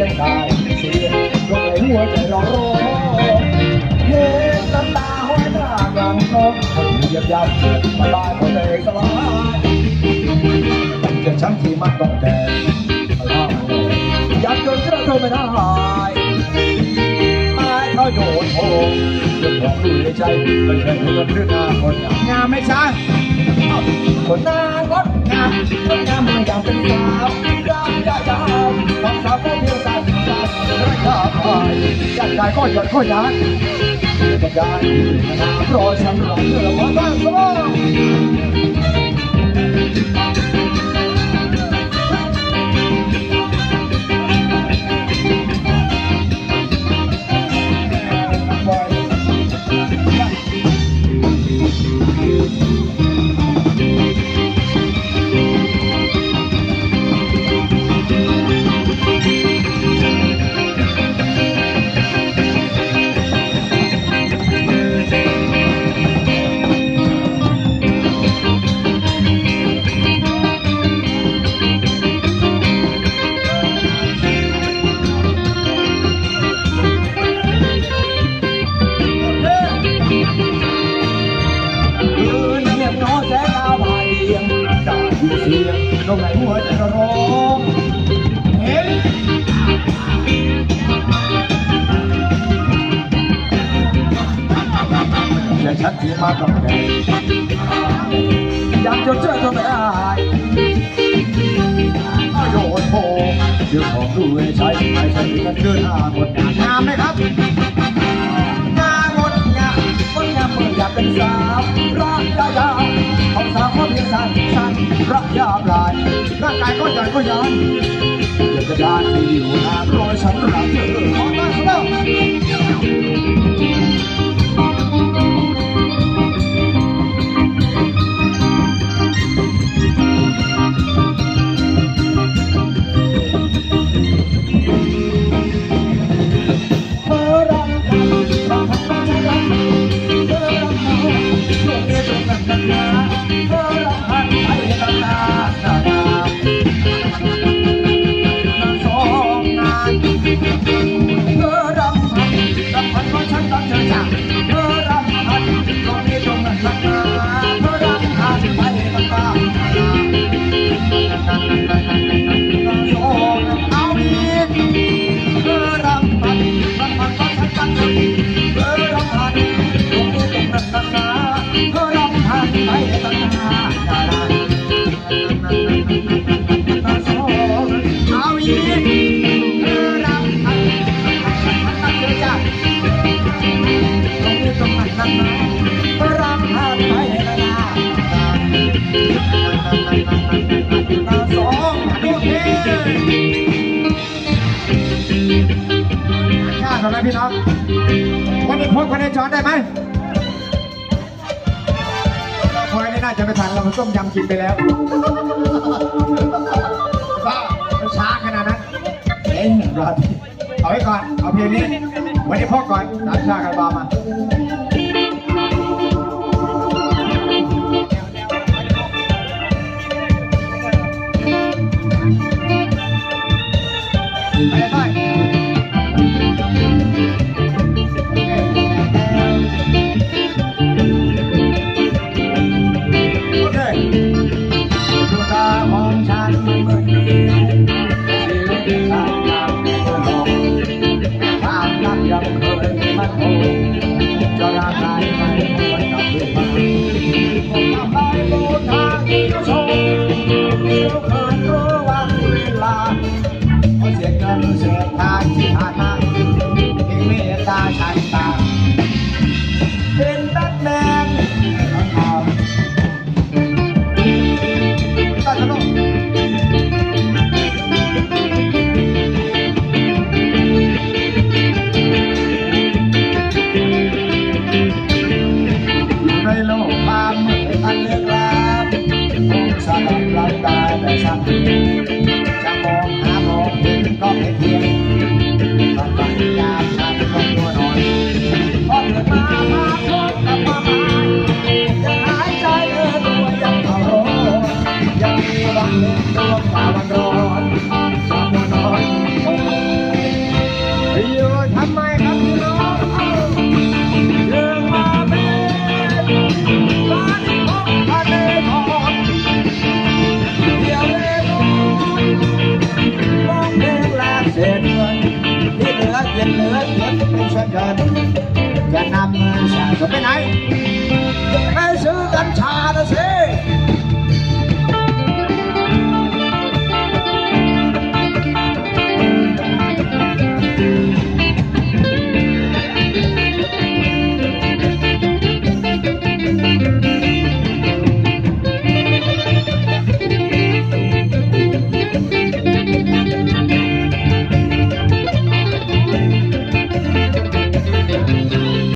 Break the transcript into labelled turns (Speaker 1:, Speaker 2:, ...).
Speaker 1: ยังได้เสียงลงไหลหัวใจร้องร้องเห็นน้ำตาห้อยหน้ากลางน้องยียบยับมาลายคนเองสลายตั้งแต่ฉันที่มันต้องแดงมาลาอยากจนเชื่อเธอไม่ได้ไม้เขาโยนโผล่เรื่องของดูในใจไม่ใช่เรื่องเรื่องหน้าคนงาม
Speaker 2: งามไหมช้าง
Speaker 1: คนหน้างดงามงดงามเมื่อยามเป็นสาวร่าวยายาวของสาวก็เดียงสาวสาวระยะไปอยากได้ก็หยดก็ยานจะได้นารอฉันรอเธอมาบ้างก็คื ลมไหลหัวใจจะร้อง
Speaker 2: เห็น
Speaker 1: และฉันที่มากับแดงอยากจดเจอเธอไม่ได้ก็โยนโผล่เรื่องของดูให้ใช้ให้ฉันกันเดินหน้าหมดงาน
Speaker 2: งามไหมครับ
Speaker 1: พียงสั้นสั้นระยะปลายร่างกายก็ใหญ่ก็ยันอยากจะได้ที่อยู่นานรอยฉันรักเธอขอมาแล้วเาติอะไร
Speaker 2: พี่น้องคนนี้พบคนนี้จอนได้ไหมคอยนี่น่าจะไม่ทันเราต้มยำกินไปแล้วบ้ามันช้าขนาดนั้น
Speaker 1: เอ็นรอด
Speaker 2: เอาไว้ก่อน เอาเพลงนี้วันนี้พ่อก่อนสามชากันบามา
Speaker 1: แ hết lớn lên sân đền và nam xã rồi bên ấy